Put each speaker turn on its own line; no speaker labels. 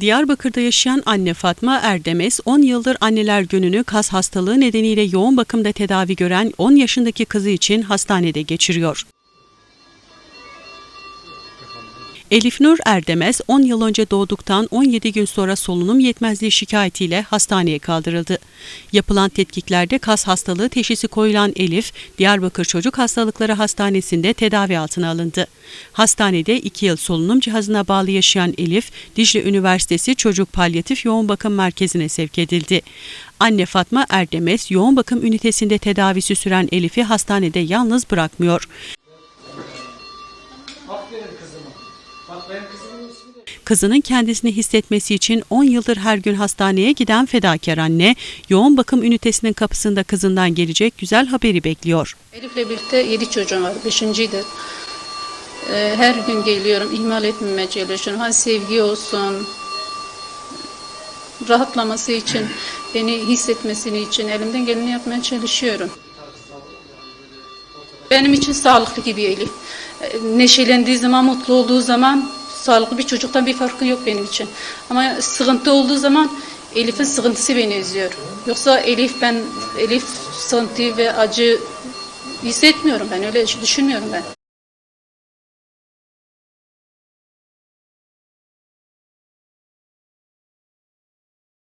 Diyarbakır'da yaşayan anne Fatma Erdemez 10 yıldır anneler gününü kas hastalığı nedeniyle yoğun bakımda tedavi gören 10 yaşındaki kızı için hastanede geçiriyor. Elif Nur Erdemez 10 yıl önce doğduktan 17 gün sonra solunum yetmezliği şikayetiyle hastaneye kaldırıldı. Yapılan tetkiklerde kas hastalığı teşhisi koyulan Elif, Diyarbakır Çocuk Hastalıkları Hastanesi'nde tedavi altına alındı. Hastanede 2 yıl solunum cihazına bağlı yaşayan Elif, Dicle Üniversitesi Çocuk Palyatif Yoğun Bakım Merkezi'ne sevk edildi. Anne Fatma Erdemez yoğun bakım ünitesinde tedavisi süren Elif'i hastanede yalnız bırakmıyor.
Aferin kızıma.
Kızının kendisini hissetmesi için 10 yıldır her gün hastaneye giden fedakar anne, yoğun bakım ünitesinin kapısında kızından gelecek güzel haberi bekliyor.
Elif'le birlikte yedi çocuğum var. Beşinciydi. Ee, her gün geliyorum. ihmal etmemeye çalışıyorum. Hani sevgi olsun. Rahatlaması için, beni hissetmesini için elimden geleni yapmaya çalışıyorum. Benim için sağlıklı gibi Elif. Neşelendiği zaman, mutlu olduğu zaman sağlıklı bir çocuktan bir farkı yok benim için. Ama sıkıntı olduğu zaman Elif'in sıkıntısı beni üzüyor. Yoksa Elif ben Elif sıkıntı ve acı hissetmiyorum ben öyle düşünmüyorum ben.